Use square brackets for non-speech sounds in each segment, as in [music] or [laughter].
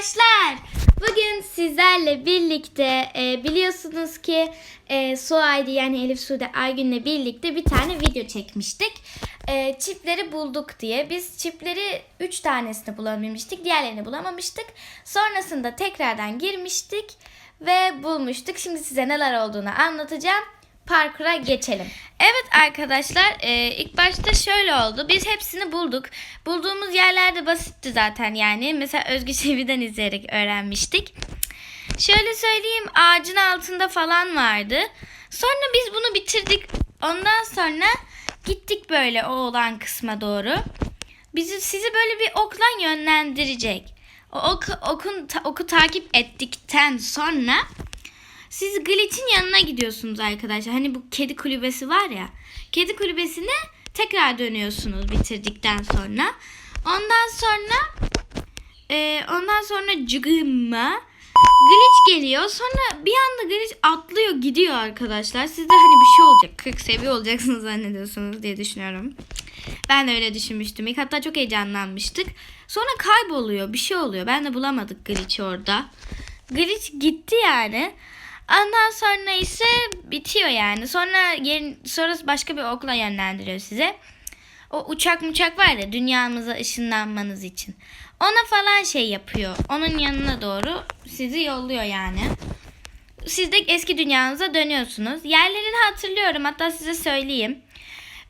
arkadaşlar. Bugün sizlerle birlikte e, biliyorsunuz ki e, Suaydi yani Elif Sude Aygün'le birlikte bir tane video çekmiştik. E, çipleri bulduk diye. Biz çipleri 3 tanesini bulabilmiştik. Diğerlerini bulamamıştık. Sonrasında tekrardan girmiştik ve bulmuştuk. Şimdi size neler olduğunu anlatacağım. Parkura geçelim. Evet arkadaşlar e, ilk başta şöyle oldu. Biz hepsini bulduk. Bulduğumuz yerlerde basitti zaten yani. Mesela Özgü [laughs] Çevi'den izleyerek öğrenmiştik. Şöyle söyleyeyim ağacın altında falan vardı. Sonra biz bunu bitirdik. Ondan sonra gittik böyle o olan kısma doğru. Bizi sizi böyle bir okla yönlendirecek. O oku, okun, ta- oku takip ettikten sonra siz Glitch'in yanına gidiyorsunuz arkadaşlar. Hani bu kedi kulübesi var ya. Kedi kulübesine tekrar dönüyorsunuz bitirdikten sonra. Ondan sonra e, ondan sonra cıgıma Glitch geliyor. Sonra bir anda Glitch atlıyor gidiyor arkadaşlar. Siz de hani bir şey olacak. 40 seviye olacaksınız zannediyorsunuz diye düşünüyorum. Ben de öyle düşünmüştüm. İlk hatta çok heyecanlanmıştık. Sonra kayboluyor. Bir şey oluyor. Ben de bulamadık Glitch'i orada. Glitch gitti yani. Ondan sonra ise bitiyor yani. Sonra yerin, sonrası başka bir okla yönlendiriyor size. O uçak muçak var ya dünyamıza ışınlanmanız için. Ona falan şey yapıyor. Onun yanına doğru sizi yolluyor yani. Siz de eski dünyanıza dönüyorsunuz. Yerlerini hatırlıyorum. Hatta size söyleyeyim.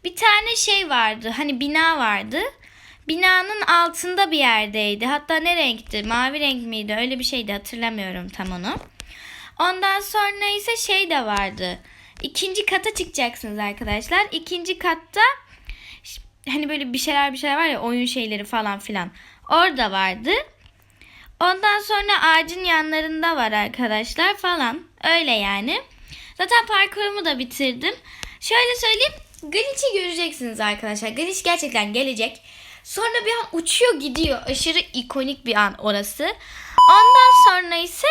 Bir tane şey vardı. Hani bina vardı. Binanın altında bir yerdeydi. Hatta ne renkti? Mavi renk miydi? Öyle bir şeydi. Hatırlamıyorum tam onu. Ondan sonra ise şey de vardı. İkinci kata çıkacaksınız arkadaşlar. İkinci katta hani böyle bir şeyler bir şeyler var ya oyun şeyleri falan filan. Orada vardı. Ondan sonra ağacın yanlarında var arkadaşlar falan. Öyle yani. Zaten parkurumu da bitirdim. Şöyle söyleyeyim. Glitch'i göreceksiniz arkadaşlar. Glitch gerçekten gelecek. Sonra bir an uçuyor gidiyor. Aşırı ikonik bir an orası. Ondan sonra ise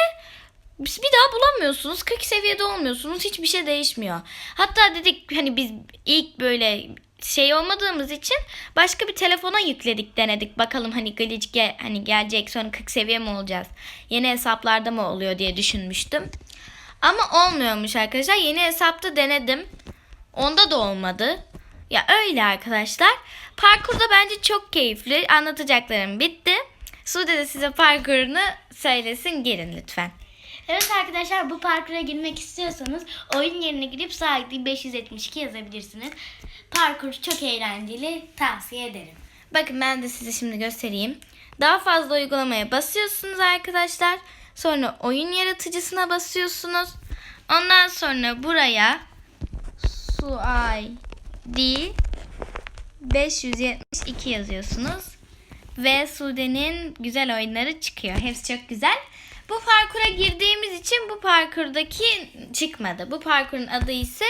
bir daha bulamıyorsunuz. 40 seviyede olmuyorsunuz. Hiçbir şey değişmiyor. Hatta dedik hani biz ilk böyle şey olmadığımız için başka bir telefona yükledik denedik. Bakalım hani glitch ge- hani gelecek sonra 40 seviye mi olacağız? Yeni hesaplarda mı oluyor diye düşünmüştüm. Ama olmuyormuş arkadaşlar. Yeni hesapta denedim. Onda da olmadı. Ya öyle arkadaşlar. Parkurda bence çok keyifli. Anlatacaklarım bitti. Sude de size parkurunu söylesin. Girin lütfen. Evet arkadaşlar bu parkura girmek istiyorsanız oyun yerine girip sahipli 572 yazabilirsiniz. Parkur çok eğlenceli tavsiye ederim. Bakın ben de size şimdi göstereyim. Daha fazla uygulamaya basıyorsunuz arkadaşlar. Sonra oyun yaratıcısına basıyorsunuz. Ondan sonra buraya SUID 572 yazıyorsunuz. Ve Sude'nin güzel oyunları çıkıyor. Hepsi çok güzel. Bu parkura girdiğimiz için bu parkurdaki çıkmadı. Bu parkurun adı ise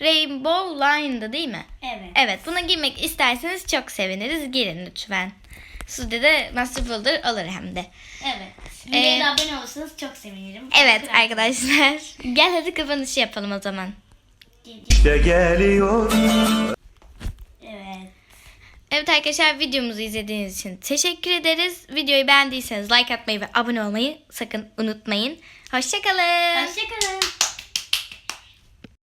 Rainbow Line'dı değil mi? Evet. Evet buna girmek isterseniz çok seviniriz. Girin lütfen. Sude de Master Builder alır hem de. Evet. Ee, Videoya da abone olursanız çok sevinirim. Evet Parkur arkadaşlar. Gel hadi kapanışı yapalım o zaman. İşte geliyor. Evet. Arkadaşlar videomuzu izlediğiniz için teşekkür ederiz. Videoyu beğendiyseniz like atmayı ve abone olmayı sakın unutmayın. Hoşçakalın. Hoşçakalın.